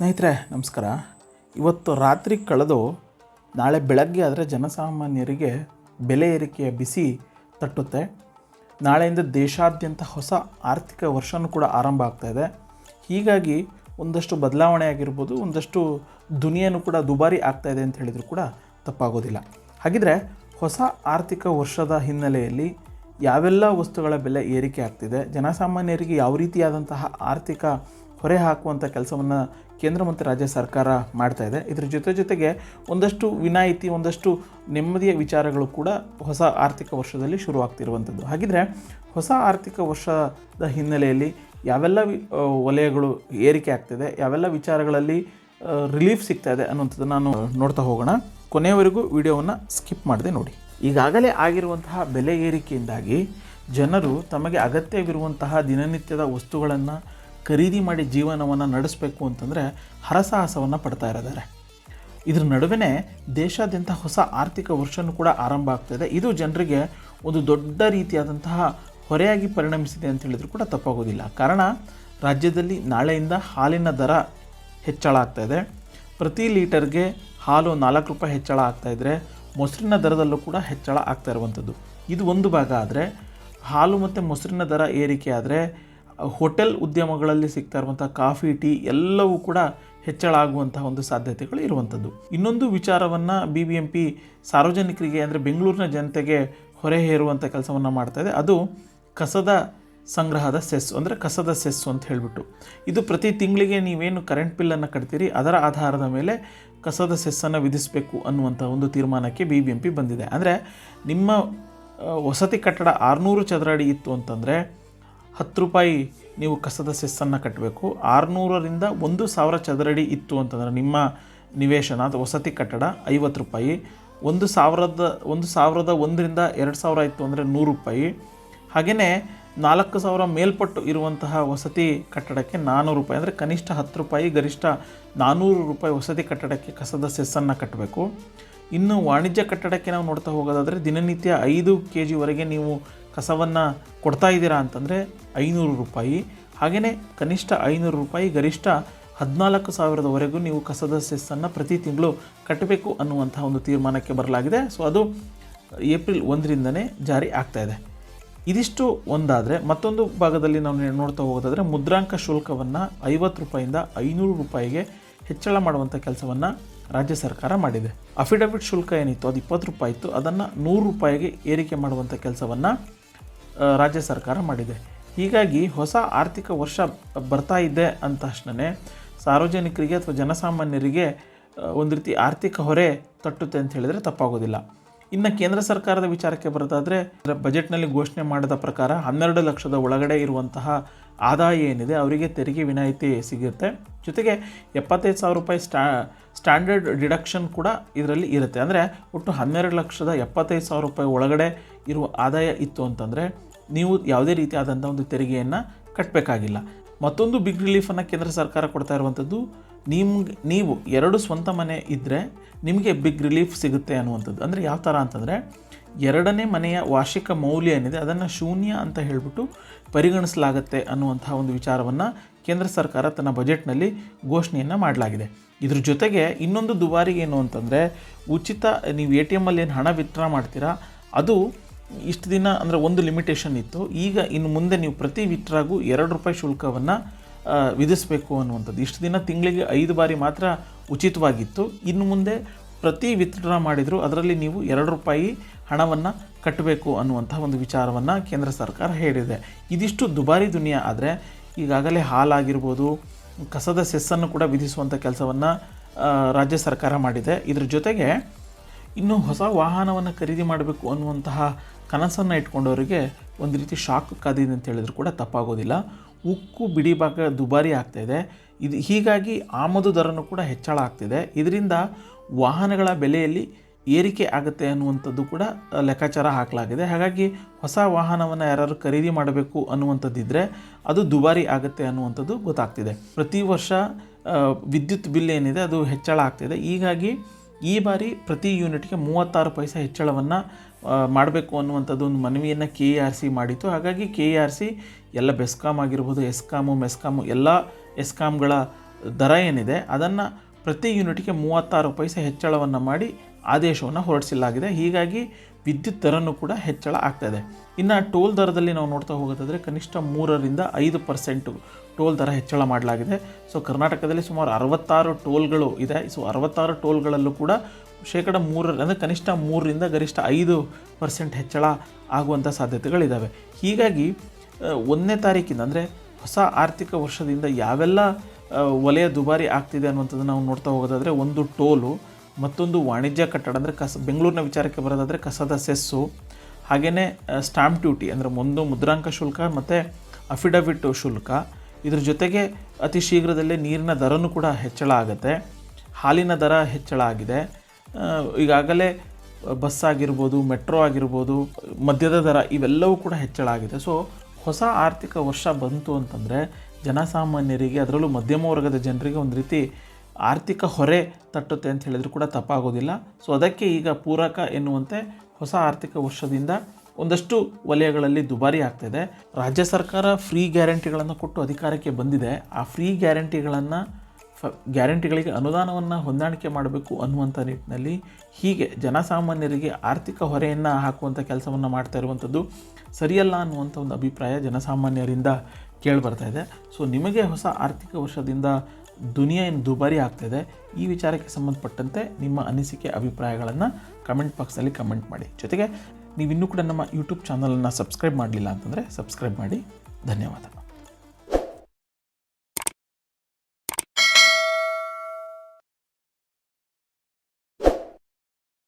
ಸ್ನೇಹಿತರೆ, ನಮಸ್ಕಾರ. ಇವತ್ತು ರಾತ್ರಿ ಕಳೆದು ನಾಳೆ ಬೆಳಗ್ಗೆ ಆದರೆ ಜನಸಾಮಾನ್ಯರಿಗೆ ಬೆಲೆ ಏರಿಕೆಯ ಬಿಸಿ ತಟ್ಟುತ್ತೆ. ನಾಳೆಯಿಂದ ದೇಶಾದ್ಯಂತ ಹೊಸ ಆರ್ಥಿಕ ವರ್ಷವೂ ಕೂಡ ಆರಂಭ ಆಗ್ತಾ ಇದೆ. ಹೀಗಾಗಿ ಒಂದಷ್ಟು ಬದಲಾವಣೆ ಆಗಿರ್ಬೋದು, ಒಂದಷ್ಟು ದುನಿಯನೂ ಕೂಡ ದುಬಾರಿ ಆಗ್ತಾ ಇದೆ ಅಂತ ಹೇಳಿದರೂ ಕೂಡ ತಪ್ಪಾಗೋದಿಲ್ಲ. ಹಾಗಿದ್ರೆ ಹೊಸ ಆರ್ಥಿಕ ವರ್ಷದ ಹಿನ್ನೆಲೆಯಲ್ಲಿ ಯಾವೆಲ್ಲ ವಸ್ತುಗಳ ಬೆಲೆ ಏರಿಕೆ ಆಗ್ತಿದೆ, ಜನಸಾಮಾನ್ಯರಿಗೆ ಯಾವ ರೀತಿಯಾದಂತಹ ಆರ್ಥಿಕ ಹೊರೆ ಹಾಕುವಂಥ ಕೆಲಸವನ್ನು ಕೇಂದ್ರ ಮತ್ತು ರಾಜ್ಯ ಸರ್ಕಾರ ಮಾಡ್ತಾ ಇದೆ. ಇದರ ಜೊತೆ ಜೊತೆಗೆ ಒಂದಷ್ಟು ವಿನಾಯಿತಿ, ಒಂದಷ್ಟು ನೆಮ್ಮದಿಯ ವಿಚಾರಗಳು ಕೂಡ ಹೊಸ ಆರ್ಥಿಕ ವರ್ಷದಲ್ಲಿ ಶುರುವಾಗ್ತಿರುವಂಥದ್ದು ಹಾಗಿದ್ರೆ ಹೊಸ ಆರ್ಥಿಕ ವರ್ಷದ ಹಿನ್ನೆಲೆಯಲ್ಲಿ ಯಾವೆಲ್ಲ ವಲಯಗಳು ಏರಿಕೆ ಆಗ್ತಿದೆ, ಯಾವೆಲ್ಲ ವಿಚಾರಗಳಲ್ಲಿ ರಿಲೀಫ್ ಸಿಗ್ತಾ ಇದೆ ಅನ್ನುವಂಥದ್ದು ನಾನು ನೋಡ್ತಾ ಹೋಗೋಣ. ಕೊನೆಯವರೆಗೂ ವಿಡಿಯೋವನ್ನು ಸ್ಕಿಪ್ ಮಾಡದೆ ನೋಡಿ. ಈಗಾಗಲೇ ಆಗಿರುವಂತಹ ಬೆಲೆ ಏರಿಕೆಯಿಂದಾಗಿ ಜನರು ತಮಗೆ ಅಗತ್ಯವಿರುವಂತಹ ದಿನನಿತ್ಯದ ವಸ್ತುಗಳನ್ನು ಖರೀದಿ ಮಾಡಿ ಜೀವನವನ್ನು ನಡೆಸಬೇಕು ಅಂತಂದರೆ ಹರಸಾಹಸವನ್ನು ಪಡ್ತಾ ಇದ್ದಾರೆ ಇದ್ರ ನಡುವೆ ದೇಶಾದ್ಯಂತ ಹೊಸ ಆರ್ಥಿಕ ವರ್ಷನೂ ಕೂಡ ಆರಂಭ ಆಗ್ತಾಯಿದೆ ಇದು. ಜನರಿಗೆ ಒಂದು ದೊಡ್ಡ ರೀತಿಯಾದಂತಹ ಹೊರೆಯಾಗಿ ಪರಿಣಮಿಸಿದೆ ಅಂತ ಹೇಳಿದ್ರು ಕೂಡ ತಪ್ಪಾಗೋದಿಲ್ಲ. ಕಾರಣ ರಾಜ್ಯದಲ್ಲಿ ನಾಳೆಯಿಂದ ಹಾಲಿನ ದರ ಹೆಚ್ಚಳ ಆಗ್ತಾ ಇದೆ. ಪ್ರತಿ ಲೀಟರ್ಗೆ ಹಾಲು ನಾಲ್ಕು ರೂಪಾಯಿ ಹೆಚ್ಚಳ ಆಗ್ತಾ ಇದ್ದರೆ ಮೊಸರಿನ ದರದಲ್ಲೂ ಕೂಡ ಹೆಚ್ಚಳ ಆಗ್ತಾ ಇರುವಂಥದ್ದು. ಇದು ಒಂದು ಭಾಗ ಆದರೆ ಹಾಲು ಮತ್ತು ಮೊಸರಿನ ದರ ಏರಿಕೆ ಆದರೆ ಹೋಟೆಲ್ ಉದ್ಯಮಗಳಲ್ಲಿ ಸಿಗ್ತಾ ಇರುವಂಥ ಕಾಫಿ, ಟೀ ಎಲ್ಲವೂ ಕೂಡ ಹೆಚ್ಚಳ ಆಗುವಂತಹ ಒಂದು ಸಾಧ್ಯತೆಗಳು ಇರುವಂಥದ್ದು. ಇನ್ನೊಂದು ವಿಚಾರವನ್ನು ಬಿ ಬಿ ಎಂ ಪಿ ಸಾರ್ವಜನಿಕರಿಗೆ ಅಂದರೆ ಬೆಂಗಳೂರಿನ ಜನತೆಗೆ ಹೊರೆ ಹೇರುವಂಥ ಕೆಲಸವನ್ನು ಮಾಡ್ತಾ ಇದೆ. ಅದು ಕಸದ ಸಂಗ್ರಹದ ಸೆಸ್, ಅಂದರೆ ಕಸದ ಸೆಸ್ ಅಂತ ಹೇಳಿಬಿಟ್ಟು. ಇದು ಪ್ರತಿ ತಿಂಗಳಿಗೆ ನೀವೇನು ಕರೆಂಟ್ ಬಿಲ್ಲನ್ನು ಕಟ್ತೀರಿ, ಅದರ ಆಧಾರದ ಮೇಲೆ ಕಸದ ಸೆಸ್ಸನ್ನು ವಿಧಿಸಬೇಕು ಅನ್ನುವಂಥ ಒಂದು ತೀರ್ಮಾನಕ್ಕೆ ಬಿ ಬಿ ಎಂ ಪಿ ಬಂದಿದೆ. ಅಂದರೆ ನಿಮ್ಮ ವಸತಿ ಕಟ್ಟಡ ಆರುನೂರು ಚದರ ಅಡಿ ಇತ್ತು ಅಂತಂದರೆ ಹತ್ತು ರೂಪಾಯಿ ನೀವು ಕಸದ ಸೆಸ್ಸನ್ನು ಕಟ್ಟಬೇಕು ಆರುನೂರರಿಂದ ಒಂದು ಸಾವಿರ ಚದರಡಿ ಇತ್ತು ಅಂತಂದರೆ ನಿಮ್ಮ ನಿವೇಶನ ಅಥವಾ ವಸತಿ ಕಟ್ಟಡ ಐವತ್ತು ರೂಪಾಯಿ. ಒಂದು ಸಾವಿರದ ಒಂದು ಸಾವಿರದ ಒಂದರಿಂದ ಎರಡು ಸಾವಿರ ಇತ್ತು ಅಂದರೆ ನೂರು ರೂಪಾಯಿ. ಹಾಗೆಯೇ ನಾಲ್ಕು ಸಾವಿರ ಮೇಲ್ಪಟ್ಟು ಇರುವಂತಹ ವಸತಿ ಕಟ್ಟಡಕ್ಕೆ ನಾನ್ನೂರು ರೂಪಾಯಿ. ಅಂದರೆ ಕನಿಷ್ಠ ಹತ್ತು ರೂಪಾಯಿ, ಗರಿಷ್ಠ ನಾನ್ನೂರು ರೂಪಾಯಿ ವಸತಿ ಕಟ್ಟಡಕ್ಕೆ ಕಸದ ಸೆಸ್ಸನ್ನು ಕಟ್ಟಬೇಕು. ಇನ್ನು ವಾಣಿಜ್ಯ ಕಟ್ಟಡಕ್ಕೆ ನಾವು ನೋಡ್ತಾ ಹೋಗೋದಾದರೆ ದಿನನಿತ್ಯ ಐದು ಕೆ ಜಿವರೆಗೆ ನೀವು ಕಸವನ್ನು ಕೊಡ್ತಾ ಇದ್ದೀರಾ ಅಂತಂದರೆ ಐನೂರು ರೂಪಾಯಿ. ಹಾಗೆಯೇ ಕನಿಷ್ಠ ಐನೂರು ರೂಪಾಯಿ, ಗರಿಷ್ಠ ಹದಿನಾಲ್ಕು ಸಾವಿರದವರೆಗೂ ನೀವು ಕಸದ ಸೆಸ್ಸನ್ನು ಪ್ರತಿ ತಿಂಗಳು ಕಟ್ಟಬೇಕು ಅನ್ನುವಂಥ ಒಂದು ತೀರ್ಮಾನಕ್ಕೆ ಬರಲಾಗಿದೆ. ಸೊ ಅದು ಏಪ್ರಿಲ್ ಒಂದರಿಂದನೇ ಜಾರಿ ಆಗ್ತಾ ಇದೆ. ಇದಿಷ್ಟು ಒಂದಾದರೆ, ಮತ್ತೊಂದು ಭಾಗದಲ್ಲಿ ನಾವು ನೋಡ್ತಾ ಹೋಗೋದಾದರೆ, ಮುದ್ರಾಂಕ ಶುಲ್ಕವನ್ನು ಐವತ್ತು ರೂಪಾಯಿಂದ ಐನೂರು ರೂಪಾಯಿಗೆ ಹೆಚ್ಚಳ ಮಾಡುವಂಥ ಕೆಲಸವನ್ನು ರಾಜ್ಯ ಸರ್ಕಾರ ಮಾಡಿದೆ. ಅಫಿಡವಿಟ್ ಶುಲ್ಕ ಏನಿತ್ತು, ಅದು ಇಪ್ಪತ್ತು ರೂಪಾಯಿ ಇತ್ತು, ಅದನ್ನು ನೂರು ರೂಪಾಯಿಗೆ ಏರಿಕೆ ಮಾಡುವಂಥ ಕೆಲಸವನ್ನು ರಾಜ್ಯ ಸರ್ಕಾರ ಮಾಡಿದೆ. ಹೀಗಾಗಿ ಹೊಸ ಆರ್ಥಿಕ ವರ್ಷ ಬರ್ತಾ ಇದೆ ತಕ್ಷಣ ಸಾರ್ವಜನಿಕರಿಗೆ ಅಥವಾ ಜನಸಾಮಾನ್ಯರಿಗೆ ಒಂದು ರೀತಿ ಆರ್ಥಿಕ ಹೊರೆ ತಟ್ಟುತ್ತೆ ಅಂತ ಹೇಳಿದರೆ ತಪ್ಪಾಗೋದಿಲ್ಲ. ಇನ್ನು ಕೇಂದ್ರ ಸರ್ಕಾರದ ವಿಚಾರಕ್ಕೆ ಬರೋದಾದರೆ ಬಜೆಟ್ನಲ್ಲಿ ಘೋಷಣೆ ಮಾಡಿದ ಪ್ರಕಾರ ಹನ್ನೆರಡು ಲಕ್ಷದ ಒಳಗಡೆ ಇರುವಂತಹ ಆದಾಯ ಏನಿದೆ ಅವರಿಗೆ ತೆರಿಗೆ ವಿನಾಯಿತಿ ಸಿಗುತ್ತೆ. ಜೊತೆಗೆ ಎಪ್ಪತ್ತೈದು ಸಾವಿರ ರೂಪಾಯಿ ಸ್ಟಾ, ಸ್ಟ್ಯಾಂಡರ್ಡ್ ಡಿಡಕ್ಷನ್ ಕೂಡ ಇದರಲ್ಲಿ ಇರುತ್ತೆ. ಅಂದರೆ ಒಟ್ಟು ಹನ್ನೆರಡು ಲಕ್ಷದ ಎಪ್ಪತ್ತೈದು ಸಾವಿರ ರೂಪಾಯಿ ಒಳಗಡೆ ಇರುವ ಆದಾಯ ಇತ್ತು ಅಂತಂದರೆ ನೀವು ಯಾವುದೇ ರೀತಿಯಾದಂಥ ಒಂದು ತೆರಿಗೆಯನ್ನು ಕಟ್ಟಬೇಕಾಗಿಲ್ಲ ಮತ್ತೊಂದು ಬಿಗ್ ರಿಲೀಫನ್ನು ಕೇಂದ್ರ ಸರ್ಕಾರ ಕೊಡ್ತಾ ಇರುವಂಥದ್ದು ನಿಮ್ಗೆ, ನೀವು ಎರಡು ಸ್ವಂತ ಮನೆ ಇದ್ದರೆ ನಿಮಗೆ ಬಿಗ್ ರಿಲೀಫ್ ಸಿಗುತ್ತೆ ಅನ್ನುವಂಥದ್ದು. ಅಂದರೆ ಯಾವ ಥರ ಅಂತಂದರೆ, ಎರಡನೇ ಮನೆಯ ವಾರ್ಷಿಕ ಮೌಲ್ಯ ಏನಿದೆ, ಅದನ್ನು ಶೂನ್ಯ ಅಂತ ಹೇಳಿಬಿಟ್ಟು ಪರಿಗಣಿಸಲಾಗುತ್ತೆ ಅನ್ನುವಂಥ ಒಂದು ವಿಚಾರವನ್ನು ಕೇಂದ್ರ ಸರ್ಕಾರ ತನ್ನ ಬಜೆಟ್ನಲ್ಲಿ ಘೋಷಣೆಯನ್ನು ಮಾಡಲಾಗಿದೆ. ಇದ್ರ ಜೊತೆಗೆ ಇನ್ನೊಂದು ದುಬಾರಿ ಏನು ಅಂತಂದರೆ, ಉಚಿತ ನೀವು ಎ ಟಿ ಎಮ್ಮಲ್ಲಿ ಏನು ಹಣ ವಿತ್ಡ್ರಾ ಮಾಡ್ತೀರಾ, ಅದು ಇಷ್ಟು ದಿನ ಅಂದರೆ ಒಂದು ಲಿಮಿಟೇಷನ್ ಇತ್ತು. ಈಗ ಇನ್ನು ಮುಂದೆ ನೀವು ಪ್ರತಿ ವಿಟ್ರಾಗೂ ಎರಡು ರೂಪಾಯಿ ಶುಲ್ಕವನ್ನು ವಿಧಿಸಬೇಕು ಅನ್ನುವಂಥದ್ದು. ಇಷ್ಟು ದಿನ ತಿಂಗಳಿಗೆ ಐದು ಬಾರಿ ಮಾತ್ರ ಉಚಿತವಾಗಿತ್ತು. ಇನ್ನು ಮುಂದೆ ಪ್ರತಿ ವಿತ್ಡ್ರಾ ಮಾಡಿದರೂ ಅದರಲ್ಲಿ ನೀವು ಎರಡು ರೂಪಾಯಿ ಹಣವನ್ನು ಕಟ್ಟಬೇಕು ಅನ್ನುವಂಥ ಒಂದು ವಿಚಾರವನ್ನು ಕೇಂದ್ರ ಸರ್ಕಾರ ಹೇಳಿದೆ. ಇದಿಷ್ಟು ದುಬಾರಿ ದುನಿಯಾ ಆದರೆ ಈಗಾಗಲೇ ಹಾಲಾಗಿರ್ಬೋದು, ಕಸದ ಸೆಸ್ಸನ್ನು ಕೂಡ ವಿಧಿಸುವಂಥ ಕೆಲಸವನ್ನು ರಾಜ್ಯ ಸರ್ಕಾರ ಮಾಡಿದೆ. ಇದ್ರ ಜೊತೆಗೆ ಇನ್ನು ಹೊಸ ವಾಹನವನ್ನು ಖರೀದಿ ಮಾಡಬೇಕು ಅನ್ನುವಂತಹ ಕನಸನ್ನು ಇಟ್ಕೊಂಡವರಿಗೆ ಒಂದು ರೀತಿ ಶಾಕ್ ಕಾದಿದೆ ಅಂತ ಹೇಳಿದ್ರು ಕೂಡ ತಪ್ಪಾಗೋದಿಲ್ಲ. ಉಕ್ಕು ಬಿಡಿ ಭಾಗ ದುಬಾರಿ ಆಗ್ತಾಯಿದೆ ಇದು. ಹೀಗಾಗಿ ಆಮದು ದರನೂ ಕೂಡ ಹೆಚ್ಚಳ ಆಗ್ತಿದೆ ಇದರಿಂದ ವಾಹನಗಳ ಬೆಲೆಯಲ್ಲಿ ಏರಿಕೆ ಆಗುತ್ತೆ ಅನ್ನುವಂಥದ್ದು ಕೂಡ ಲೆಕ್ಕಾಚಾರ ಹಾಕಲಾಗಿದೆ. ಹಾಗಾಗಿ ಹೊಸ ವಾಹನವನ್ನು ಯಾರು ಖರೀದಿ ಮಾಡಬೇಕು ಅನ್ನುವಂಥದ್ದಿದ್ದರೆ ಅದು ದುಬಾರಿ ಆಗುತ್ತೆ ಅನ್ನುವಂಥದ್ದು ಗೊತ್ತಾಗ್ತಿದೆ. ಪ್ರತಿ ವರ್ಷ ವಿದ್ಯುತ್ ಬಿಲ್ ಏನಿದೆ ಅದು ಹೆಚ್ಚಳ ಆಗ್ತಿದೆ ಹೀಗಾಗಿ ಈ ಬಾರಿ ಪ್ರತಿ ಯೂನಿಟ್ಗೆ ಮೂವತ್ತಾರು ಪೈಸೆ ಹೆಚ್ಚಳವನ್ನು ಮಾಡಬೇಕು ಅನ್ನುವಂಥದ್ದು ಒಂದು ಮನವಿಯನ್ನು ಕೆ ಆರ್ ಸಿ ಮಾಡಿತ್ತು. ಹಾಗಾಗಿ ಕೆ ಆರ್ ಸಿ ಎಲ್ಲ ಬೆಸ್ಕಾಮ್ ಆಗಿರ್ಬೋದು, ಎಸ್ಕಾಮು, ಮೆಸ್ಕಾಮು ಎಲ್ಲ ಎಸ್ಕಾಮ್ಗಳ ದರ ಏನಿದೆ, ಅದನ್ನು ಪ್ರತಿ ಯೂನಿಟ್ಗೆ ಮೂವತ್ತಾರು ಪೈಸೆ ಹೆಚ್ಚಳವನ್ನು ಮಾಡಿ ಆದೇಶವನ್ನು ಹೊರಡಿಸಲಾಗಿದೆ. ಹೀಗಾಗಿ ವಿದ್ಯುತ್ ದರನೂ ಕೂಡ ಹೆಚ್ಚಳ ಆಗ್ತಾಯಿದೆ ಇನ್ನು ಟೋಲ್ ದರದಲ್ಲಿ ನಾವು ನೋಡ್ತಾ ಹೋಗೋದಾದರೆ ಕನಿಷ್ಠ ಮೂರರಿಂದ ಐದು ಪರ್ಸೆಂಟು ಟೋಲ್ ದರ ಹೆಚ್ಚಳ ಮಾಡಲಾಗಿದೆ. ಸೊ ಕರ್ನಾಟಕದಲ್ಲಿ ಸುಮಾರು ಅರವತ್ತಾರು ಟೋಲ್ಗಳು ಇದೆ. ಸೊ ಅರವತ್ತಾರು ಟೋಲ್ಗಳಲ್ಲೂ ಕೂಡ ಶೇಕಡ ಮೂರರ, ಅಂದರೆ ಕನಿಷ್ಠ ಮೂರರಿಂದ ಗರಿಷ್ಠ ಐದು ಪರ್ಸೆಂಟ್ ಹೆಚ್ಚಳ ಆಗುವಂಥ ಸಾಧ್ಯತೆಗಳಿದ್ದಾವೆ ಹೀಗಾಗಿ ಒಂದನೇ ತಾರೀಕಿಂದ, ಅಂದರೆ ಹೊಸ ಆರ್ಥಿಕ ವರ್ಷದಿಂದ ಯಾವೆಲ್ಲ ವಲಯ ದುಬಾರಿ ಆಗ್ತಿದೆ ಅನ್ನುವಂಥದ್ದು ನಾವು ನೋಡ್ತಾ ಹೋಗೋದಾದರೆ ಒಂದು ಟೋಲು ಮತ್ತೊಂದು ವಾಣಿಜ್ಯ ಕಟ್ಟಡ ಅಂದರೆ ಕಸ, ಬೆಂಗಳೂರಿನ ವಿಚಾರಕ್ಕೆ ಬರೋದಾದರೆ ಕಸದ ಸೆಸ್ಸು ಹಾಗೆಯೇ ಸ್ಟಾಂಪ್ ಡ್ಯೂಟಿ ಅಂದರೆ ಒಂದು ಮುದ್ರಾಂಕ ಶುಲ್ಕ ಮತ್ತು ಅಫಿಡವಿಟ್ ಶುಲ್ಕ. ಇದ್ರ ಜೊತೆಗೆ ಅತಿ ಶೀಘ್ರದಲ್ಲೇ ನೀರಿನ ದರನೂ ಕೂಡ ಹೆಚ್ಚಳ ಆಗುತ್ತೆ. ಹಾಲಿನ ದರ ಹೆಚ್ಚಳ ಆಗಿದೆ. ಈಗಾಗಲೇ ಬಸ್ ಆಗಿರ್ಬೋದು, ಮೆಟ್ರೋ ಆಗಿರ್ಬೋದು, ಮದ್ಯದ ದರ ಇವೆಲ್ಲವೂ ಕೂಡ ಹೆಚ್ಚಳ ಆಗಿದೆ. ಸೊ, ಹೊಸ ಆರ್ಥಿಕ ವರ್ಷ ಬಂತು ಅಂತಂದರೆ ಜನಸಾಮಾನ್ಯರಿಗೆ ಅದರಲ್ಲೂ ಮಧ್ಯಮ ವರ್ಗದ ಜನರಿಗೆ ಒಂದು ರೀತಿ ಆರ್ಥಿಕ ಹೊರೆ ತಟ್ಟುತ್ತೆ ಅಂತ ಹೇಳಿದ್ರು ಕೂಡ ತಪ್ಪಾಗೋದಿಲ್ಲ. ಸೊ ಅದಕ್ಕೆ ಈಗ ಪೂರಕ ಎನ್ನುವಂತೆ ಹೊಸ ಆರ್ಥಿಕ ವರ್ಷದಿಂದ ಒಂದಷ್ಟು ವಲಯಗಳಲ್ಲಿ ದುಬಾರಿ ಆಗ್ತಿದೆ. ರಾಜ್ಯ ಸರ್ಕಾರ ಫ್ರೀ ಗ್ಯಾರಂಟಿಗಳನ್ನು ಕೊಟ್ಟು ಅಧಿಕಾರಕ್ಕೆ ಬಂದಿದೆ. ಆ ಫ್ರೀ ಗ್ಯಾರಂಟಿಗಳನ್ನು ಫ, ಗ್ಯಾರಂಟಿಗಳಿಗೆ ಅನುದಾನವನ್ನು ಹೊಂದಾಣಿಕೆ ಮಾಡಬೇಕು ಅನ್ನುವಂಥ ನಿಟ್ಟಿನಲ್ಲಿ ಹೀಗೆ ಜನಸಾಮಾನ್ಯರಿಗೆ ಆರ್ಥಿಕ ಹೊರೆಯನ್ನು ಹಾಕುವಂಥ ಕೆಲಸವನ್ನು ಮಾಡ್ತಾ ಇರುವಂಥದ್ದು ಸರಿಯಲ್ಲ ಅನ್ನುವಂಥ ಒಂದು ಅಭಿಪ್ರಾಯ ಜನಸಾಮಾನ್ಯರಿಂದ ಕೇಳಿಬರ್ತಾ ಇದೆ. ಸೊ ನಿಮಗೆ ಹೊಸ ಆರ್ಥಿಕ ವರ್ಷದಿಂದ ದುನಿಯಾ ಏನು ದುಬಾರಿ ಆಗ್ತಾಯಿದೆ ಈ ವಿಚಾರಕ್ಕೆ ಸಂಬಂಧಪಟ್ಟಂತೆ ನಿಮ್ಮ ಅನಿಸಿಕೆ, ಅಭಿಪ್ರಾಯಗಳನ್ನು ಕಮೆಂಟ್ ಬಾಕ್ಸಲ್ಲಿ ಕಮೆಂಟ್ ಮಾಡಿ. ಜೊತೆಗೆ ನೀವು ಇನ್ನೂ ಕೂಡ ನಮ್ಮ ಯೂಟ್ಯೂಬ್ ಚಾನಲನ್ನು ಸಬ್ಸ್ಕ್ರೈಬ್ ಮಾಡಲಿಲ್ಲ ಅಂತಂದರೆ ಸಬ್ಸ್ಕ್ರೈಬ್ ಮಾಡಿ. ಧನ್ಯವಾದ